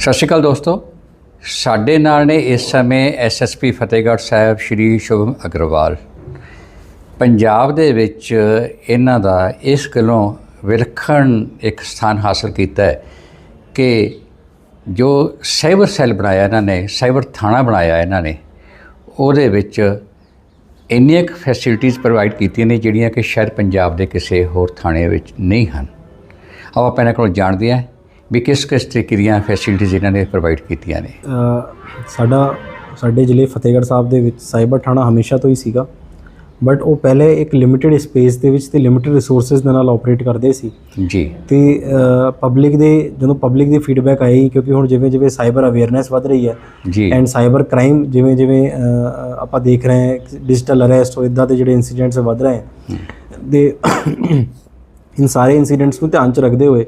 ਸਤਿ ਸ਼੍ਰੀ ਅਕਾਲ ਦੋਸਤੋ। ਸਾਡੇ ਨਾਲ ਨੇ ਇਸ ਸਮੇਂ ਐਸਐਸਪੀ ਫਤਿਹਗੜ੍ਹ ਸਾਹਿਬ ਸ਼੍ਰੀ ਸ਼ੁਭਮ ਅਗਰਵਾਲ। ਪੰਜਾਬ ਦੇ ਵਿੱਚ ਇਹਨਾਂ ਦਾ ਇਸ ਗੱਲੋਂ ਵਿਲੱਖਣ ਇੱਕ ਸਥਾਨ ਹਾਸਲ ਕੀਤਾ ਹੈ ਕਿ ਜੋ ਸਾਈਬਰ ਸੈੱਲ ਬਣਾਇਆ ਇਹਨਾਂ ਨੇ, ਸਾਈਬਰ ਥਾਣਾ ਬਣਾਇਆ ਇਹਨਾਂ ਨੇ, ਉਹਦੇ ਵਿੱਚ ਇੰਨੀਆਂ ਕੁ ਫੈਸਿਲਿਟੀਆਂ ਪ੍ਰੋਵਾਈਡ ਕੀਤੀਆਂ ਨੇ ਜਿਹੜੀਆਂ ਕਿ ਸ਼ਾਇਦ ਪੰਜਾਬ ਦੇ ਕਿਸੇ ਹੋਰ ਥਾਣੇ ਵਿੱਚ ਨਹੀਂ ਹਨ। ਆਓ ਆਪਾਂ ਇਹਨਾਂ ਕੋਲੋਂ ਜਾਣਦੇ ਹਾਂ ਵੀ ਕਿਸ ਕਿਸ ਤਰੀਕੇ ਦੀਆਂ ਫੈਸਿਲਿਟੀਆਂ ਇਹਨਾਂ ਨੇ ਪ੍ਰੋਵਾਈਡ ਕੀਤੀਆਂ ਨੇ? ਸਾਡਾ ਸਾਡੇ ਜ਼ਿਲ੍ਹੇ ਫਤਿਹਗੜ੍ਹ ਸਾਹਿਬ ਦੇ ਵਿੱਚ ਸਾਈਬਰ ਥਾਣਾ ਹਮੇਸ਼ਾ ਤੋਂ ਹੀ ਸੀਗਾ। ਬਟ ਉਹ ਪਹਿਲੇ ਇੱਕ ਲਿਮਿਟਿਡ ਸਪੇਸ ਦੇ ਵਿੱਚ ਤੇ ਲਿਮਿਟਿਡ ਰਿਸੋਰਸਸ ਦੇ ਨਾਲ ਆਪਰੇਟ ਕਰਦੇ ਸੀ। ਜੀ। ਤੇ ਪਬਲਿਕ ਦੇ ਜਦੋਂ ਪਬਲਿਕ ਦੀ ਫੀਡਬੈਕ ਆਈ ਕਿਉਂਕਿ ਹੁਣ ਜਿਵੇਂ ਜਿਵੇਂ ਸਾਈਬਰ ਅਵੇਅਰਨੈਸ ਵੱਧ ਰਹੀ ਹੈ ਜੀ। ਐਂਡ ਸਾਈਬਰ ਕ੍ਰਾਈਮ ਜਿਵੇਂ ਜਿਵੇਂ ਆਪਾਂ ਦੇਖ ਰਹੇ ਹਾਂ ਡਿਜੀਟਲ ਅਰੈਸਟ ਹੋ ਇਦਾਂ ਦੇ ਜਿਹੜੇ ਇਨਸੀਡੈਂਟਸ ਵੱਧ ਰਹੇ ਹੈ। ਦੇ ਇਨ ਸਾਰੇ ਇਨਸੀਡੈਂਟਸ ਨੂੰ ਧਿਆਨ ਚ ਰੱਖਦੇ ਹੋਏ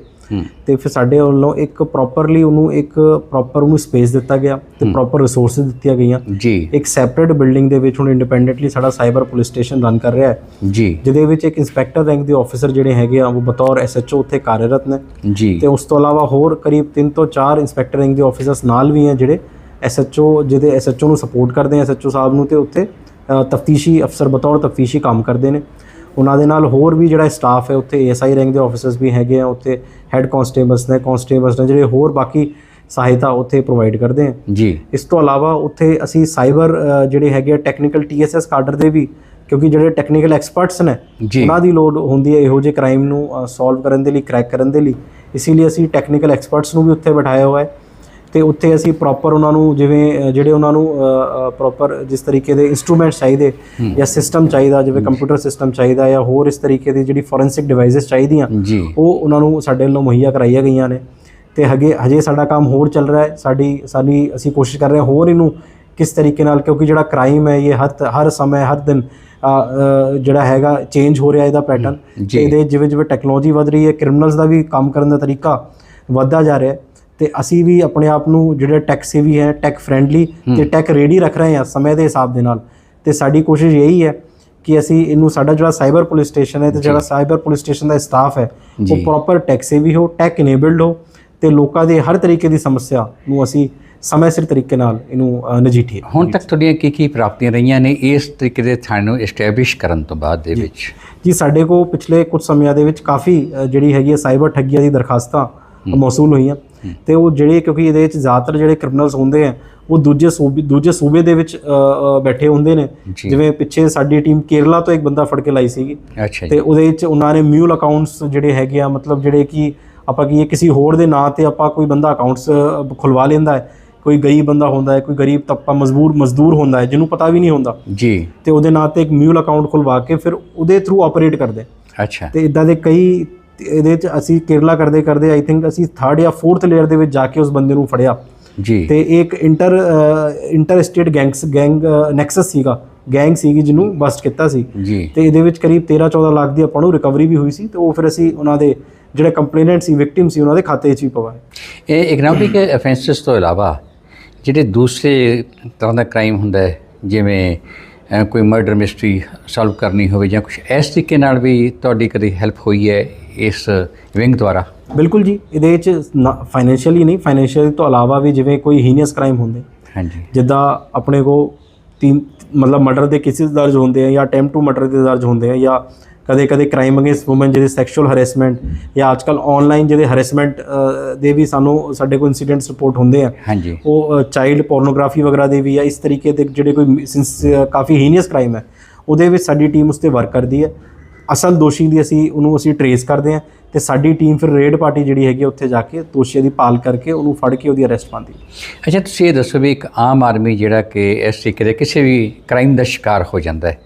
ਤੇ ਫਿਰ ਸਾਡੇ ਵੱਲੋਂ ਇੱਕ ਪ੍ਰੋਪਰਲੀ ਉਹਨੂੰ ਇੱਕ ਪ੍ਰੋਪਰ ਉਹਨੂੰ ਸਪੇਸ ਦਿੱਤਾ ਗਿਆ ਤੇ ਪ੍ਰੋਪਰ ਰਿਸੋਰਸਸ ਦਿੱਤੀਆਂ ਗਈਆਂ। ਜੀ। ਇੱਕ ਸੈਪਰੇਟ ਬਿਲਡਿੰਗ ਦੇ ਵਿੱਚ ਹੁਣ ਇੰਡੀਪੈਂਡੈਂਟਲੀ ਸਾਡਾ ਸਾਈਬਰ ਪੁਲਿਸ ਸਟੇਸ਼ਨ ਰਨ ਕਰ ਰਿਹਾ ਹੈ। ਜੀ। ਜਿਹਦੇ ਵਿੱਚ ਇੱਕ ਇੰਸਪੈਕਟਰ ਰੈਂਕ ਦੇ ਆਫੀਸਰ ਜਿਹੜੇ ਹੈਗੇ ਆ ਉਹ ਬਤੌਰ ਐਸਐਚਓ ਉੱਥੇ ਕਾਰਜਰਤ ਨੇ। ਜੀ। ਤੇ ਉਸ ਤੋਂ ਇਲਾਵਾ ਹੋਰ ਕਰੀਬ 3 ਤੋਂ 4 ਇੰਸਪੈਕਟਰ ਰੈਂਕ ਦੇ ਆਫੀਸਰਸ ਨਾਲ ਵੀ ਆ ਜਿਹੜੇ ਐਸਐਚਓ ਜਿਹਦੇ ਐਸਐਚਓ ਨੂੰ ਸਪੋਰਟ ਕਰਦੇ ਆ ਐਸਐਚਓ ਸਾਹਿਬ ਨੂੰ ਤੇ ਉੱਥੇ ਤਫਤੀਸ਼ੀ ਅਫਸਰ ਬਤੌਰ ਤਫਤੀਸ਼ੀ ਕੰਮ ਕਰਦੇ ਨੇ। ਉਹਨਾਂ ਦੇ ਨਾਲ ਹੋਰ ਵੀ ਜਿਹੜਾ ਸਟਾਫ ਹੈ ਉੱਥੇ ਏਐਸਆਈ ਰੈਂਕ ਦੇ ਆਫੀਸਰਸ ਵੀ ਹੈਗੇ ਆ ਉੱਥੇ ਹੈੱਡ ਕਾਂਸਟੇਬਲਸ ਨੇ ਕਾਂਸਟੇਬਲਸ ਨੇ ਜਿਹੜੇ ਹੋਰ ਬਾਕੀ ਸਹਾਇਤਾ ਉੱਥੇ ਪ੍ਰੋਵਾਈਡ ਕਰਦੇ ਆ। ਜੀ। ਇਸ ਤੋਂ ਇਲਾਵਾ ਉੱਥੇ ਅਸੀਂ ਸਾਈਬਰ ਜਿਹੜੇ ਹੈਗੇ ਆ ਟੈਕਨੀਕਲ ਟੀਐਸਐਸ ਕਾਡਰ ਦੇ ਵੀ ਕਿਉਂਕਿ ਜਿਹੜੇ ਟੈਕਨੀਕਲ ਐਕਸਪਰਟਸ ਨੇ ਉਹਨਾਂ ਦੀ ਲੋੜ ਹੁੰਦੀ ਹੈ ਇਹੋ ਜਿਹੇ ਕ੍ਰਾਈਮ ਨੂੰ ਸੋਲਵ ਕਰਨ ਦੇ ਲਈ ਕ੍ਰੈਕ ਕਰਨ ਦੇ ਲਈ। ਇਸੇ ਲਈ ਅਸੀਂ ਟੈਕਨੀਕਲ ਐਕਸਪਰਟਸ ਨੂੰ ਵੀ ਉੱਥੇ ਬਿਠਾਇਆ ਹੋਇਆ ਹੈ। ਤੇ ਉੱਥੇ ਅਸੀਂ ਪ੍ਰੋਪਰ ਉਹਨਾਂ ਨੂੰ ਜਿਵੇਂ ਜਿਹੜੇ ਉਹਨਾਂ ਨੂੰ ਪ੍ਰੋਪਰ ਜਿਸ ਤਰੀਕੇ ਦੇ ਇਨਸਟਰੂਮੈਂਟਸ ਚਾਹੀਦੇ ਜਾਂ ਸਿਸਟਮ ਚਾਹੀਦਾ ਜਿਵੇਂ ਕੰਪਿਊਟਰ ਸਿਸਟਮ ਚਾਹੀਦਾ ਜਾਂ ਹੋਰ ਇਸ ਤਰੀਕੇ ਦੀ ਜਿਹੜੀ ਫੋਰੈਂਸਿਕ ਡਿਵਾਈਸਸ ਚਾਹੀਦੀਆਂ ਉਹ ਉਹਨਾਂ ਨੂੰ ਸਾਡੇ ਵੱਲੋਂ ਮੁਹੱਈਆ ਕਰਾਈਆਂ ਗਈਆਂ ਨੇ। ਤੇ ਹਗੇ ਹਜੇ ਸਾਡਾ ਕੰਮ ਹੋਰ ਚੱਲ ਰਿਹਾ ਹੈ। ਸਾਡੀ ਸਾਡੀ ਅਸੀਂ ਕੋਸ਼ਿਸ਼ ਕਰ ਰਹੇ ਹਾਂ ਹੋਰ ਇਹਨੂੰ ਕਿਸ ਤਰੀਕੇ ਨਾਲ ਕਿਉਂਕਿ ਜਿਹੜਾ ਕ੍ਰਾਈਮ ਹੈ ਇਹ ਹਰ ਹਰ ਸਮੇਂ ਹਰ ਦਿਨ ਜਿਹੜਾ ਹੈਗਾ ਚੇਂਜ ਹੋ ਰਿਹਾ ਇਹਦਾ ਪੈਟਰਨ ਇਹਦੇ ਜਿਵੇਂ ਜਿਵੇਂ ਟੈਕਨੋਲੋਜੀ ਵਧ ਰਹੀ ਹੈ ਕ੍ਰਿਮੀਨਲਸ ਦਾ ਵੀ ਕੰਮ ਕਰਨ ਦਾ ਤਰੀਕਾ ਵੱਧਦਾ ਜਾ ਰਿਹਾ ਹੈ। ਤੇ ਅਸੀਂ ਵੀ ਆਪਣੇ ਆਪ ਨੂੰ ਜਿਹੜੇ ਟੈਕ ਸੇਵੀ ਹੈ ਟੈਕ ਫ੍ਰੈਂਡਲੀ ਤੇ ਟੈਕ ਰੈਡੀ ਰੱਖ ਰਹੇ ਹਾਂ ਸਮੇਂ ਦੇ ਹਿਸਾਬ ਦੇ ਨਾਲ। ਤੇ ਸਾਡੀ ਕੋਸ਼ਿਸ਼ ਇਹੀ ਹੈ ਕਿ ਅਸੀਂ ਇਹਨੂੰ ਸਾਡਾ ਜਿਹੜਾ ਸਾਈਬਰ ਪੁਲਿਸ ਸਟੇਸ਼ਨ ਹੈ ਤੇ ਜਿਹੜਾ ਸਾਈਬਰ ਪੁਲਿਸ ਸਟੇਸ਼ਨ ਦਾ ਸਟਾਫ ਹੈ। ਉਹ ਪ੍ਰੋਪਰ ਟੈਕ ਸੇਵੀ ਹੋ ਟੈਕ ਇਨੇਬਲਡ ਹੋ ਤੇ ਲੋਕਾਂ ਦੇ ਹਰ ਤਰੀਕੇ ਦੀ ਸਮੱਸਿਆ ਨੂੰ ਅਸੀਂ ਸਮੇਂ ਸਿਰ ਤਰੀਕੇ ਨਾਲ ਇਹਨੂੰ ਨਜਿੱਠੀਏ। ਹੁਣ ਤੱਕ ਤੁਹਾਡੀਆਂ ਕੀ ਕੀ ਪ੍ਰਾਪਤੀਆਂ ਰਹੀਆਂ ਨੇ ਇਸ ਤਰੀਕੇ ਦੇ ਥਾਣੇ ਨੂੰ ਐਸਟੈਬਲਿਸ਼ ਕਰਨ ਤੋਂ ਬਾਅਦ ਦੇ ਵਿੱਚ? ਜੀ ਸਾਡੇ ਕੋਲ ਪਿਛਲੇ ਕੁਝ ਸਮਿਆਂ ਦੇ ਵਿੱਚ ਕਾਫੀ ਜਿਹੜੀ ਹੈਗੀ ਹੈ ਸਾਈਬਰ ਠੱਗੀਆਂ ਦੀ ਦਰਖਾਸਤਾਂ ਮੌਸੂਲ ਹੋਈਆਂ ਤੇ ਉਹ ਜਿਹੜੇ ਕਿਉਂਕਿ ਇਹਦੇ ਵਿੱਚ ਜ਼ਿਆਦਾਤਰ ਜਿਹੜੇ ਕ੍ਰਿਮੀਨਲਸ ਹੁੰਦੇ ਆ ਉਹ ਦੂਜੇ ਸੂਬੇ ਦੂਜੇ ਸੂਬੇ ਦੇ ਵਿੱਚ ਬੈਠੇ ਹੁੰਦੇ ਨੇ। ਜਿਵੇਂ ਪਿੱਛੇ ਸਾਡੀ ਟੀਮ ਕੇਰਲਾ ਤੋਂ ਇੱਕ ਬੰਦਾ ਫੜ ਕੇ ਲਾਈ ਸੀਗੀ। ਤੇ ਉਹਦੇ ਵਿੱਚ ਉਹਨਾਂ ਨੇ ਮਿਊਲ ਅਕਾਊਂਟਸ ਜਿਹੜੇ ਹੈਗੇ ਆ ਮਤਲਬ ਜਿਹੜੇ ਕਿ ਆਪਾਂ ਕੀ ਕਿਸੇ ਹੋਰ ਦੇ ਨਾਂ ਤੇ ਆਪਾਂ ਕੋਈ ਬੰਦਾ ਅਕਾਊਂਟਸ ਖੁਲਵਾ ਲੈਂਦਾ ਹੈ। ਕੋਈ ਗਰੀਬ ਬੰਦਾ ਹੁੰਦਾ ਹੈ ਕੋਈ ਗਰੀਬ ਤਬਕਾ ਮਜ਼ਦੂਰ ਮਜ਼ਦੂਰ ਹੁੰਦਾ ਹੈ ਜਿਹਨੂੰ ਪਤਾ ਵੀ ਨਹੀਂ ਹੁੰਦਾ। ਜੀ। ਤੇ ਉਹਦੇ ਨਾਂ ਤੇ ਇੱਕ ਮਿਊਲ ਅਕਾਊਂਟ ਖੁਲਵਾ ਕੇ ਫਿਰ ਉਹਦੇ ਥਰੂ ਆਪਰੇਟ ਕਰਦੇ। ਅੱਛਾ। ਤੇ ਇਦਾਂ ਦੇ ਕਈ ਇਹਦੇ ਚ ਅਸੀਂ ਕੇਰਲਾ ਕਰਦੇ ਕਰਦੇ ਆਈ ਥਿੰਕ ਅਸੀਂ ਥਰਡ ਜਾਂ ਫੋਰਥ ਲੇਅਰ ਦੇ ਵਿੱਚ ਜਾ ਕੇ ਉਸ ਬੰਦੇ ਨੂੰ ਫੜਿਆ। ਜੀ। ਤੇ ਇੱਕ inter inter state gangs gang nexus ਸੀਗਾ। ਗੈਂਗ ਸੀਗੀ ਜਿਹਨੂੰ ਬਸਟ ਕੀਤਾ ਸੀ। ਜੀ। ਤੇ ਇਹਦੇ ਵਿੱਚ ਕਰੀਬ 13 14 ਲੱਖ ਦੀ ਆਪਾਂ ਨੂੰ ਰਿਕਵਰੀ ਵੀ ਹੋਈ ਸੀ ਤੇ ਉਹ ਫਿਰ ਅਸੀਂ ਉਹਨਾਂ ਦੇ ਜਿਹੜੇ ਕੰਪਲੇਨੈਂਟ ਸੀ ਵਿਕਟਿਮ ਸੀ ਉਹਨਾਂ ਦੇ ਖਾਤੇ 'ਚ ਵੀ ਪਵਾਏ। ਇਹ ਇਕਨੋਮਿਕ ਅਫੈਂਸਸ ਤੋਂ ਇਲਾਵਾ ਜਿਹੜੇ ਦੂਸਰੇ ਤਰ੍ਹਾਂ ਦਾ ਕ੍ਰਾਈਮ ਹੁੰਦਾ ਹੈ ਜਿਵੇਂ ਕੋਈ ਮਰਡਰ ਮਿਸਟਰੀ ਸੋਲਵ ਕਰਨੀ ਹੋਵੇ ਜਾਂ ਕੁਝ ਇਸ ਤਰੀਕੇ ਨਾਲ ਵੀ ਤੁਹਾਡੀ ਕਦੇ ਹੈਲਪ ਹੋਈ ਹੈ ਇਸ ਵਿੰਗ ਦੁਆਰਾ? ਬਿਲਕੁਲ ਜੀ ਇਹਦੇ ਵਿੱਚ ਫਾਈਨੈਂਸ਼ੀਅਲੀ ਨਹੀਂ ਫਾਈਨੈਂਸ਼ੀਅਲ ਤੋਂ ਇਲਾਵਾ ਵੀ ਜਿਵੇਂ ਕੋਈ ਹੀਨੀਅਸ ਕ੍ਰਾਈਮ ਹੁੰਦੇ ਹਾਂਜੀ। ਜਿੱਦਾਂ ਆਪਣੇ ਕੋ ਤਿੰਨ ਮਤਲਬ ਮਰਡਰ ਦੇ ਕੇਸਿਸ ਦਰਜ ਹੁੰਦੇ ਆ ਜਾਂ ਅਟੈਂਪਟ ਟੂ ਮਰਡਰ ਦੇ ਦਰਜ ਹੁੰਦੇ ਆ ਜਾਂ ਕਦੇ ਕਦੇ ਕ੍ਰਾਈਮ ਅਗੇਂਸਟ ਔਮਨ ਜਿਹਦੇ ਸੈਕਸ਼ੂਅਲ ਹਰੈਸਮੈਂਟ ਜਾਂ ਅੱਜਕੱਲ ਆਨਲਾਈਨ ਜਿਹਦੇ ਹਰੈਸਮੈਂਟ ਦੇ ਵੀ ਸਾਨੂੰ ਸਾਡੇ ਕੋਲ ਇਨਸੀਡੈਂਟਸ ਰਿਪੋਰਟ ਹੁੰਦੇ ਆ। ਹਾਂਜੀ। ਉਹ ਚਾਈਲਡ ਪੋਰਨੋਗ੍ਰਾਫੀ ਵਗੈਰਾ ਦੇ ਵੀ ਆ। ਇਸ ਤਰੀਕੇ ਦੇ ਜਿਹੜੇ ਕੋਈ ਕਾਫੀ ਹੀਨੀਅਸ ਕ੍ਰਾਈਮ ਹੈ ਉਹਦੇ ਵਿੱਚ ਸਾਡੀ ਟੀਮ ਉਸ ਤੇ ਵਰਕ ਕਰਦੀ ਹੈ। ਅਸਲ ਦੋਸ਼ੀ ਦੀ ਅਸੀਂ ਉਹਨੂੰ ਅਸੀਂ ਟਰੇਸ ਕਰਦੇ ਹਾਂ ਤੇ ਸਾਡੀ ਟੀਮ ਫਿਰ ਰੇਡ ਪਾਰਟੀ ਜਿਹੜੀ ਹੈਗੀ ਆ, ਉੱਥੇ ਜਾ ਕੇ ਦੋਸ਼ੀਆਂ ਦੀ ਪਾਲ ਕਰਕੇ ਉਹਨੂੰ ਫੜ ਕੇ ਉਹਦੀ ਅਰੈਸਟ ਪਾਉਂਦੀ ਅੱਛਾ ਤੁਸੀਂ ਇਹ ਦੱਸੋ ਵੀ ਇੱਕ ਆਮ ਆਦਮੀ ਜਿਹੜਾ ਕਿ ਇਸ ਤਰੀਕੇ ਦੇ ਕਿਸੇ ਵੀ ਕ੍ਰਾਈਮ ਦਾ ਸ਼ਿਕਾਰ ਹੋ ਜਾਂਦਾ ਹੈ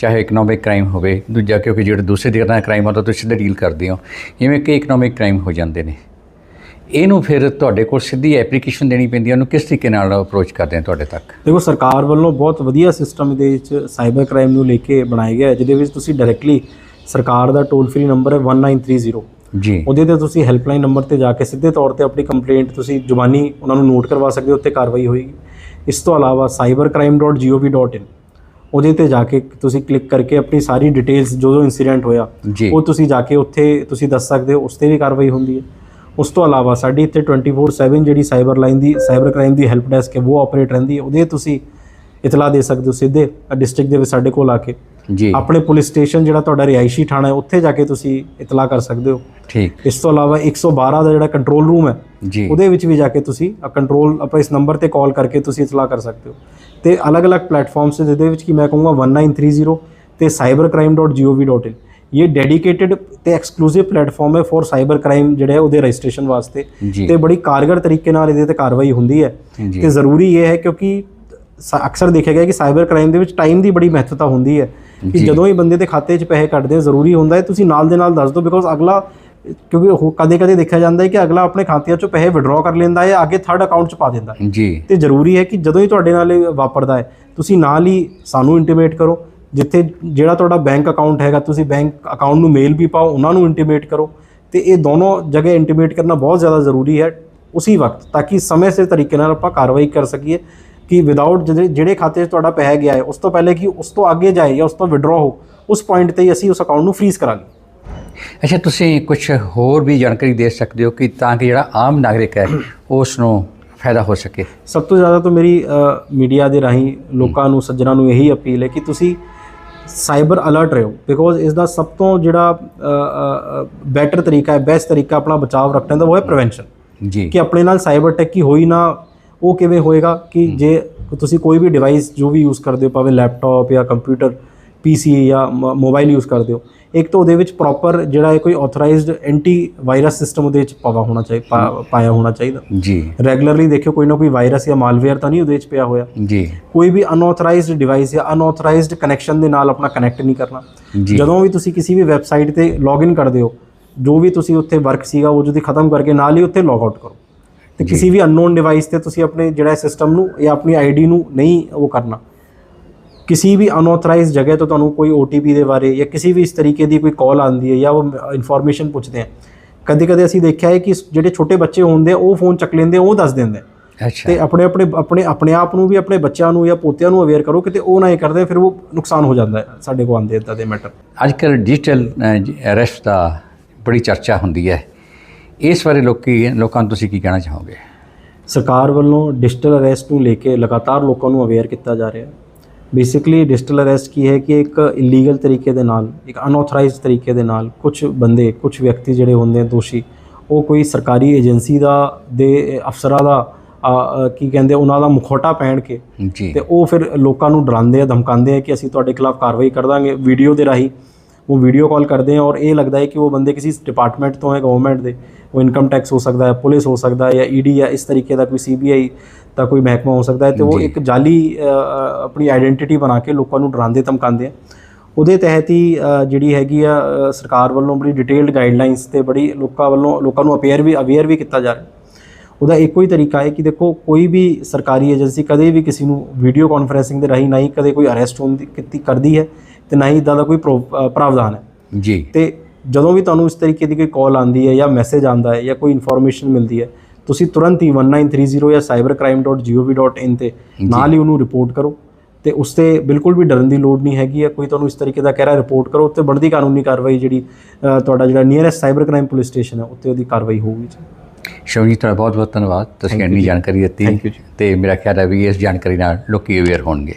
ਚਾਹੇ ਇਕਨੋਮਿਕ ਕ੍ਰਾਈਮ ਹੋਵੇ ਦੂਜਾ ਕਿਉਂਕਿ ਜਿਹੜੇ ਦੂਸਰੇ ਦਾ ਕ੍ਰਾਈਮ ਹੁੰਦਾ ਤੁਸੀਂ ਸਿੱਧਾ ਡੀਲ ਕਰਦੇ ਹੋ। ਜਿਵੇਂ ਕਿ ਇਕਨੋਮਿਕ ਕ੍ਰਾਈਮ ਹੋ ਜਾਂਦੇ ਨੇ। ਇਹਨੂੰ ਫਿਰ ਤੁਹਾਡੇ ਕੋਲ ਸਿੱਧੀ ਐਪਲੀਕੇਸ਼ਨ ਦੇਣੀ ਪੈਂਦੀ ਹੈ। ਉਹਨੂੰ ਕਿਸ ਤਰੀਕੇ ਨਾਲ ਅਪਰੋਚ ਕਰਦੇ ਆ ਤੁਹਾਡੇ ਤੱਕ? ਦੇਖੋ ਸਰਕਾਰ ਵੱਲੋਂ ਬਹੁਤ ਵਧੀਆ ਸਿਸਟਮ ਦੇ ਵਿੱਚ ਸਾਈਬਰ ਕ੍ਰਾਈਮ ਨੂੰ ਲੈ ਕੇ ਬਣਾਇਆ ਗਿਆ ਜਿਹਦੇ ਵਿੱਚ ਤੁਸੀਂ ਡਾਇਰੈਕਟਲੀ ਸਰਕਾਰ ਦਾ ਟੋਲ ਫ੍ਰੀ ਨੰਬਰ ਹੈ 1930 ਜੀ। ਉਹਦੇ ਤੇ ਤੁਸੀਂ ਹੈਲਪਲਾਈਨ ਨੰਬਰ ਤੇ ਜਾ ਕੇ ਸਿੱਧੇ ਤੌਰ ਤੇ ਆਪਣੀ ਕੰਪਲੇਂਟ ਤੁਸੀਂ ਜ਼ੁਬਾਨੀ ਉਹਨਾਂ ਨੂੰ ਨੋਟ ਕਰਵਾ ਸਕਦੇ ਹੋ ਉੱਤੇ ਕਾਰਵਾਈ ਹੋਏਗੀ। ਇਸ ਤੋਂ ਇਲਾਵਾ cybercrime.gov.in ਉਹਦੇ ਤੇ ਜਾ ਕੇ ਤੁਸੀਂ ਕਲਿੱਕ ਕਰਕੇ ਆਪਣੀ ਸਾਰੀ ਡਿਟੇਲਸ ਜੋ ਜੋ ਇਨਸੀਡੈਂਟ ਹੋਇਆ ਉਹ ਤੁਸੀਂ ਜਾ ਕੇ ਉੱਥੇ ਤੁਸੀਂ ਦੱਸ ਸਕਦੇ ਹੋ ਉਸ ਤੇ ਵੀ ਕਾਰਵਾਈ ਹੁੰਦੀ ਹੈ। ਉਸ ਤੋਂ ਇਲਾਵਾ ਸਾਡੀ ਇੱਥੇ 24/7 ਜਿਹੜੀ ਸਾਈਬਰ ਲਾਈਨ ਦੀ ਸਾਈਬਰ ਕ੍ਰਾਈਮ ਦੀ ਹੈਲਪ ਡੈਸਕ ਹੈ ਉਹ ਆਪਰੇਟ ਰਹਿੰਦੀ ਹੈ। ਉਹਦੇ ਤੁਸੀਂ ਇਤਲਾਹ ਦੇ ਸਕਦੇ ਹੋ ਸਿੱਧੇ ਡਿਸਟ੍ਰਿਕਟ ਦੇ ਵਿੱਚ ਸਾਡੇ ਕੋਲ ਆ ਕੇ। ਜੀ। ਆਪਣੇ ਪੁਲਿਸ ਸਟੇਸ਼ਨ ਜਿਹੜਾ ਤੁਹਾਡਾ ਰਿਹਾਇਸ਼ੀ ਥਾਣਾ ਹੈ ਉੱਥੇ ਜਾ ਕੇ ਤੁਸੀਂ ਇਤਲਾਹ ਕਰ ਸਕਦੇ ਹੋ। ਠੀਕ। ਇਸ ਤੋਂ ਇਲਾਵਾ 112 ਦਾ ਜਿਹੜਾ ਕੰਟਰੋਲ ਰੂਮ ਹੈ ਜੀ। ਉਹਦੇ ਵਿੱਚ ਵੀ ਜਾ ਕੇ ਤੁਸੀਂ ਕੰਟਰੋਲ ਆਪਾਂ ਇਸ ਨੰਬਰ ਤੇ ਕਾਲ ਕਰਕੇ ਤੁਸੀਂ ਇਤਲਾਹ ਕਰ ਸਕਦੇ ਹੋ। ਤੇ ਅਲੱਗ-ਅਲੱਗ ਪਲੇਟਫਾਰਮਸ ਤੇ ਜਿਹਦੇ ਵਿੱਚ ਕੀ ਮੈਂ ਕਹੂੰਗਾ 1930 ਤੇ cybercrime.gov.in ਇਹ ਡੈਡੀਕੇਟਿਡ ਤੇ ਐਕਸਕਲੂਸਿਵ ਪਲੇਟਫਾਰਮ ਹੈ ਫॉर ਸਾਈਬਰ ਕ੍ਰਾਈਮ ਜਿਹੜਾ ਹੈ ਉਹਦੇ ਰਜਿਸਟ੍ਰੇਸ਼ਨ ਵਾਸਤੇ। ਤੇ ਬੜੀ ਕਾਰਗਰ ਤਰੀਕੇ ਨਾਲ ਇਹਦੇ ਤੇ ਕਾਰਵਾਈ ਹੁੰਦੀ ਹੈ। ਤੇ ਜ਼ਰੂਰੀ ਇਹ ਹੈ ਕਿਉਂਕਿ ਅਕਸਰ ਦੇਖਿਆ ਗਿਆ ਕਿ ਸਾਈਬਰ ਕ੍ਰਾਈਮ ਦੇ ਵਿੱਚ ਟਾਈਮ ਦੀ ਬੜੀ ਮਹੱਤਤਾ ਹੁੰਦੀ ਹੈ। ਕਿ। ਜਦੋਂ ਹੀ ਬੰਦੇ ਦੇ ਖਾਤੇ 'ਚ ਪੈਸੇ ਕੱਢਦੇ ਜ਼ਰੂਰੀ ਹੁੰਦਾ ਹੈ ਤੁਸੀਂ ਨਾਲ ਦੇ ਨਾਲ ਦੱਸ ਦਿਓ ਬਿਕੋਜ਼ ਅਗਲਾ ਕਿਉਂਕਿ ਕਦੇ ਕਦੇ ਦੇਖਿਆ ਜਾਂਦਾ ਹੈ ਕਿ ਅਗਲਾ ਆਪਣੇ ਖਾਤਿਆਂ 'ਚੋਂ ਪੈਸੇ ਵਿਡਰਾਅ ਕਰ ਲੈਂਦਾ ਹੈ ਅੱਗੇ ਥਰਡ ਅਕਾਊਂਟ 'ਚ ਪਾ ਦਿੰਦਾ ਹੈ। ਜੀ। ਤੇ ਜ਼ਰੂਰੀ ਹੈ ਕਿ ਜਦੋਂ ਹੀ ਤੁਹਾਡੇ ਨਾਲ ਇਹ ਵਾਪਰਦਾ ਹੈ ਤੁਸੀਂ ਨਾਲ ਹੀ ਸਾਨੂੰ ਇੰਟੀਮੇਟ ਕਰੋ ਜਿੱਥੇ ਜਿਹੜਾ ਤੁਹਾਡਾ ਬੈਂਕ ਅਕਾਊਂਟ ਹੈਗਾ ਤੁਸੀਂ ਬੈਂਕ ਅਕਾਊਂਟ ਨੂੰ ਮੇਲ ਵੀ ਪਾਓ ਉਹਨਾਂ ਨੂੰ ਇੰਟੀਮੇਟ ਕਰੋ ਤੇ ਇਹ ਦੋਨੋਂ ਜਗ੍ਹਾ ਇੰਟੀਮੇਟ ਕਰਨਾ ਬਹੁਤ ਜ਼ਿਆਦਾ ਜ਼ਰੂਰੀ ਹੈ ਉਸੇ ਵਕਤ ਤਾਂ ਕਿ ਸਮੇਂ ਸਿਰ ਤਰੀਕੇ ਨਾਲ ਆਪਾਂ ਕਾਰਵਾਈ ਕਰ ਸਕੀਏ ਕਿ ਵਿਦਆਊਟ ਜਿਹੜੇ ਜਿਹੜੇ ਖਾਤੇ 'ਚ ਤੁਹਾਡਾ ਪੈਸਾ ਗਿਆ ਹੈ ਉਸ ਤੋਂ ਪਹਿਲੇ ਕਿ ਉਸ ਤੋਂ ਅੱਗੇ ਜਾਏ ਜਾਂ ਉਸ ਤੋਂ ਵਿਡਰਾਅ ਹੋ ਉਸ ਪੁਆਇੰਟ ਤੇ ਅਸੀਂ ਉਸ ਅਕਾਊਂਟ ਨੂੰ ਫ੍ਰੀਜ਼ ਕਰਾਂਗੇ। ਅੱਛਾ ਤੁਸੀਂ ਕੁਝ ਹੋਰ ਵੀ ਜਾਣਕਾਰੀ ਦੇ ਸਕਦੇ ਹੋ ਕਿ ਤਾਂ ਕਿ ਜਿਹੜਾ ਆਮ ਨਾਗਰਿਕ ਹੈ ਉਸ ਨੂੰ ਫਾਇਦਾ ਹੋ ਸਕੇ? ਸਭ ਤੋਂ ਜ਼ਿਆਦਾ ਤਾਂ ਮੇਰੀ ਮੀਡੀਆ ਦੇ ਰਾਹੀਂ ਲੋਕਾਂ ਨੂੰ ਸੱਜਣਾ ਨੂੰ ਇਹੀ ਅਪੀਲ ਹੈ ਕਿ ਤੁਸੀਂ ਸਾਈਬਰ ਅਲਰਟ ਰਹੋ ਬਿਕੋਜ਼ ਇਸ ਦਾ ਸਭ ਤੋਂ ਜਿਹੜਾ ਬੈਟਰ ਤਰੀਕਾ ਹੈ ਬੈਸਟ ਤਰੀਕਾ ਆਪਣਾ ਬਚਾਅ ਰੱਖਣ ਦਾ ਉਹ ਹੈ ਪ੍ਰੀਵੈਂਸ਼ਨ ਜੀ। ਕਿ ਆਪਣੇ ਨਾਲ ਸਾਈਬਰ ਅਟੈਕ ਕੀ ਹੋਈ ਨਾ ਉਹ ਕਿਵੇਂ ਹੋਏਗਾ ਕਿ ਜੇ ਤੁਸੀਂ ਕੋਈ ਵੀ ਡਿਵਾਈਸ ਜੋ ਵੀ ਯੂਜ਼ ਕਰਦੇ ਹੋ ਭਾਵੇਂ ਲੈਪਟਾਪ ਜਾਂ ਕੰਪਿਊਟਰ ਪੀਸੀ ਜਾਂ ਮੋਬਾਈਲ ਯੂਜ਼ ਕਰਦੇ ਹੋ ਇੱਕ ਤਾਂ ਉਹਦੇ ਵਿੱਚ ਪ੍ਰੋਪਰ ਜਿਹੜਾ ਹੈ ਕੋਈ ਆਥੋਰਾਈਜ਼ਡ ਐਂਟੀ ਵਾਇਰਸ ਸਿਸਟਮ ਉਹਦੇ ਵਿੱਚ ਪਾਵਾ ਹੋਣਾ ਚਾਹੀਦਾ ਪਾਇਆ ਹੋਣਾ ਚਾਹੀਦਾ। ਜੀ। ਰੈਗੂਲਰਲੀ ਦੇਖਿਓ ਕੋਈ ਨਾ ਕੋਈ ਵਾਇਰਸ ਜਾਂ ਮਾਲਵੇਅਰ ਤਾਂ ਨਹੀਂ ਉਹਦੇ ਵਿੱਚ ਪਿਆ ਹੋਇਆ। ਜੀ। ਕੋਈ ਵੀ ਅਨਆਥੋਰਾਈਜ਼ਡ ਡਿਵਾਈਸ ਜਾਂ ਅਨਆਥੋਰਾਈਜ਼ਡ ਕਨੈਕਸ਼ਨ ਦੇ ਨਾਲ ਆਪਣਾ ਕਨੈਕਟ ਨਹੀਂ ਕਰਨਾ। ਜਦੋਂ ਵੀ ਤੁਸੀਂ ਕਿਸੇ ਵੀ ਵੈਬਸਾਈਟ ਤੇ ਲੌਗਇਨ ਕਰਦੇ ਹੋ ਜੋ ਵੀ ਤੁਸੀਂ ਉੱਥੇ ਵਰਕ ਸੀਗਾ ਉਹ ਜਦੋਂ ਖਤਮ ਕਰਕੇ ਨਾਲ ਹੀ ਉੱਥੇ ਲੌਗ ਆਊਟ ਕਰੋ। ਤੇ ਕਿਸੇ ਵੀ ਅਨਨੋਨ ਡਿਵਾਈਸ ਤੇ ਤੁਸੀਂ ਆਪਣੇ ਜਿਹੜਾ ਸਿਸਟਮ ਨੂੰ ਜਾਂ ਆਪਣੀ ਆਈਡੀ ਨੂੰ ਨਹੀਂ ਉਹ ਕਰਨਾ। ਕਿਸੇ ਵੀ ਅਨਆਥੋਰਾਈਜ਼ਡ ਜਗ੍ਹਾ ਤੋਂ ਤੁਹਾਨੂੰ ਕੋਈ OTP ਦੇ ਬਾਰੇ ਜਾਂ ਕਿਸੇ ਵੀ ਇਸ ਤਰੀਕੇ ਦੀ ਕੋਈ ਕਾਲ ਆਉਂਦੀ ਹੈ ਜਾਂ ਉਹ ਇਨਫੋਰਮੇਸ਼ਨ ਪੁੱਛਦੇ ਆ ਕਦੇ ਕਦੇ ਅਸੀਂ ਦੇਖਿਆ ਹੈ ਕਿ ਜਿਹੜੇ ਛੋਟੇ ਬੱਚੇ ਹੁੰਦੇ ਆ ਉਹ ਫੋਨ ਚੱਕ ਲੈਂਦੇ ਆ ਉਹ ਦੱਸ ਦਿੰਦੇ ਅੱਛਾ। ਤੇ ਆਪਣੇ ਆਪਣੇ ਆਪਣੇ ਆਪਣੇ ਆਪ ਨੂੰ ਵੀ ਆਪਣੇ ਬੱਚਿਆਂ ਨੂੰ ਜਾਂ ਪੋਤਿਆਂ ਨੂੰ ਅਵੇਅਰ ਕਰੋ ਕਿਤੇ ਉਹ ਨਾ ਇਹ ਕਰਦੇ ਫਿਰ ਉਹ ਨੁਕਸਾਨ ਹੋ ਜਾਂਦਾ ਹੈ ਸਾਡੇ ਕੋਲ ਆਉਂਦੇ ਇਦਾਂ ਦੇ ਮੈਟਰ ਅੱਜ ਕੱਲ੍ਹ ਡਿਜੀਟਲ ਅਰੈਸਟ ਦਾ ਬੜੀ ਚਰਚਾ ਹੁੰਦੀ ਹੈ। ਇਸ ਬਾਰੇ ਲੋਕੀ ਲੋਕਾਂ ਨੂੰ ਤੁਸੀਂ ਕੀ ਕਹਿਣਾ ਚਾਹੋਗੇ? ਸਰਕਾਰ ਵੱਲੋਂ ਡਿਜੀਟਲ ਅਰੈਸਟ ਨੂੰ ਲੈ ਕੇ ਲਗਾਤਾਰ ਲੋਕਾਂ ਨੂੰ ਅਵੇਅਰ ਕੀਤਾ ਜਾ ਰਿਹਾ ਹੈ। ਬੇਸਿਕਲੀ ਡਿਜੀਟਲ ਅਰੈਸਟ ਕੀ ਹੈ ਕਿ ਇੱਕ ਇਲੀਗਲ ਤਰੀਕੇ ਦੇ ਨਾਲ ਇੱਕ ਅਨਆਥੋਰਾਈਜ਼ਡ ਤਰੀਕੇ ਦੇ ਨਾਲ ਕੁਝ ਬੰਦੇ ਕੁਝ ਵਿਅਕਤੀ ਜਿਹੜੇ ਹੁੰਦੇ ਆ ਦੋਸ਼ੀ ਉਹ ਕੋਈ ਸਰਕਾਰੀ ਏਜੰਸੀ ਦਾ ਦੇ ਅਫਸਰਾਂ ਦਾ ਕੀ ਕਹਿੰਦੇ ਉਹਨਾਂ ਦਾ ਮੁਖੌਟਾ ਪਹਿਨ ਕੇ ਤੇ ਉਹ ਫਿਰ ਲੋਕਾਂ ਨੂੰ ਡਰਾਉਂਦੇ ਆ ਧਮਕਾਉਂਦੇ ਆ ਕਿ ਅਸੀਂ ਤੁਹਾਡੇ ਖਿਲਾਫ ਕਾਰਵਾਈ ਕਰ ਦਾਂਗੇ ਵੀਡੀਓ ਦੇ ਰਾਹੀਂ ਉਹ ਵੀਡੀਓ ਕਾਲ ਕਰਦੇ ਆ ਔਰ ਇਹ ਲੱਗਦਾ ਹੈ ਕਿ ਉਹ ਬੰਦੇ ਕਿਸੇ ਡਿਪਾਰਟਮੈਂਟ ਤੋਂ ਹੈ ਗਵਰਨਮੈਂਟ ਦੇ ਉਹ ਇਨਕਮ ਟੈਕਸ ਹੋ ਸਕਦਾ ਹੈ ਪੁਲਿਸ ਹੋ ਸਕਦਾ ਹੈ ਜਾਂ ਈਡੀ ਜਾਂ ਇਸ ਤਰੀਕੇ ਦਾ ਕੋਈ ਸੀਬੀਆਈ ਦਾ ਕੋਈ ਮਹਿਕਮਾ ਹੋ ਸਕਦਾ ਹੈ ਤੇ ਉਹ। ਇੱਕ ਜਾਲੀ ਆਪਣੀ ਆਇਡੈਂਟੀਟੀ ਬਣਾ ਕੇ ਲੋਕਾਂ ਨੂੰ ਡਰਾਉਂਦੇ ਧਮਕਾਉਂਦੇ ਆ। ਉਹਦੇ ਤਹਿਤ ਹੀ ਜਿਹੜੀ ਹੈਗੀ ਆ ਸਰਕਾਰ ਵੱਲੋਂ ਬੜੀ ਡਿਟੇਲਡ ਗਾਈਡਲਾਈਨਸ ਤੇ ਬੜੀ ਲੋਕਾਂ ਵੱਲੋਂ ਲੋਕਾਂ ਨੂੰ ਅਪੇਅਰ ਵੀ ਅਵੇਅਰ ਵੀ ਕੀਤਾ ਜਾ ਰਿਹਾ। ਉਹਦਾ ਇੱਕੋ ਹੀ ਤਰੀਕਾ ਹੈ ਕਿ ਦੇਖੋ ਕੋਈ ਵੀ ਸਰਕਾਰੀ ਏਜੰਸੀ ਕਦੇ ਵੀ ਕਿਸੇ ਨੂੰ ਵੀਡੀਓ ਕਾਨਫਰੈਂਸਿੰਗ ਦੇ ਰਾਹੀਂ ਨਾ ਹੀ ਕਦੇ ਕੋਈ ਅਰੈਸਟ ਹੋਣ ਦੀ ਕੀਤੀ ਕਰਦੀ ਹੈ ਤੇ ਨਾ ਹੀ ਇਦਾਂ ਦਾ ਕੋਈ ਪ੍ਰਾਵਧਾਨ ਹੈ। ਜੀ। ਤੇ ਜਦੋਂ ਵੀ ਤੁਹਾਨੂੰ ਇਸ ਤਰੀਕੇ ਦੀ ਕੋਈ ਕਾਲ ਆਉਂਦੀ ਹੈ ਜਾਂ ਮੈਸੇਜ ਆਉਂਦਾ ਹੈ ਜਾਂ ਕੋਈ ਇਨਫੋਰਮੇਸ਼ਨ ਮਿਲਦੀ ਹੈ ਤੁਸੀਂ ਤੁਰੰਤ ਹੀ 1930 ਜਾਂ cybercrime.gov.in ਤੇ ਨਾਲ ਹੀ ਉਹਨੂੰ ਰਿਪੋਰਟ ਕਰੋ ਤੇ ਉਸ ਤੇ ਬਿਲਕੁਲ ਵੀ ਡਰਨ ਦੀ ਲੋੜ ਨਹੀਂ ਹੈਗੀ ਹੈ। ਕੋਈ ਤੁਹਾਨੂੰ ਇਸ ਤਰੀਕੇ ਦਾ ਕਹਿ ਰਿਹਾ ਰਿਪੋਰਟ ਕਰੋ ਤੇ ਬਣਦੀ ਕਾਨੂੰਨੀ ਕਾਰਵਾਈ ਜਿਹੜੀ ਤੁਹਾਡਾ ਜਿਹੜਾ nearest cyber crime police station ਹੈ ਉੱਤੇ ਉਹਦੀ ਕਾਰਵਾਈ ਹੋਊਗੀ ਜੀ। ਸ਼ਿਵਜੀ ਤੁਹਾਡਾ ਬਹੁਤ ਬਹੁਤ ਧੰਨਵਾਦ। ਤੁਸੀਂ ਇੰਨੀ ਜਾਣਕਾਰੀ ਦਿੱਤੀ ਜੀ। ਤੇ ਮੇਰਾ ਖਿਆਲ ਹੈ ਵੀ ਇਸ ਜਾਣਕਾਰੀ ਨਾਲ ਲੋਕੀ ਅਵੇਅਰ ਹੋਣਗੇ।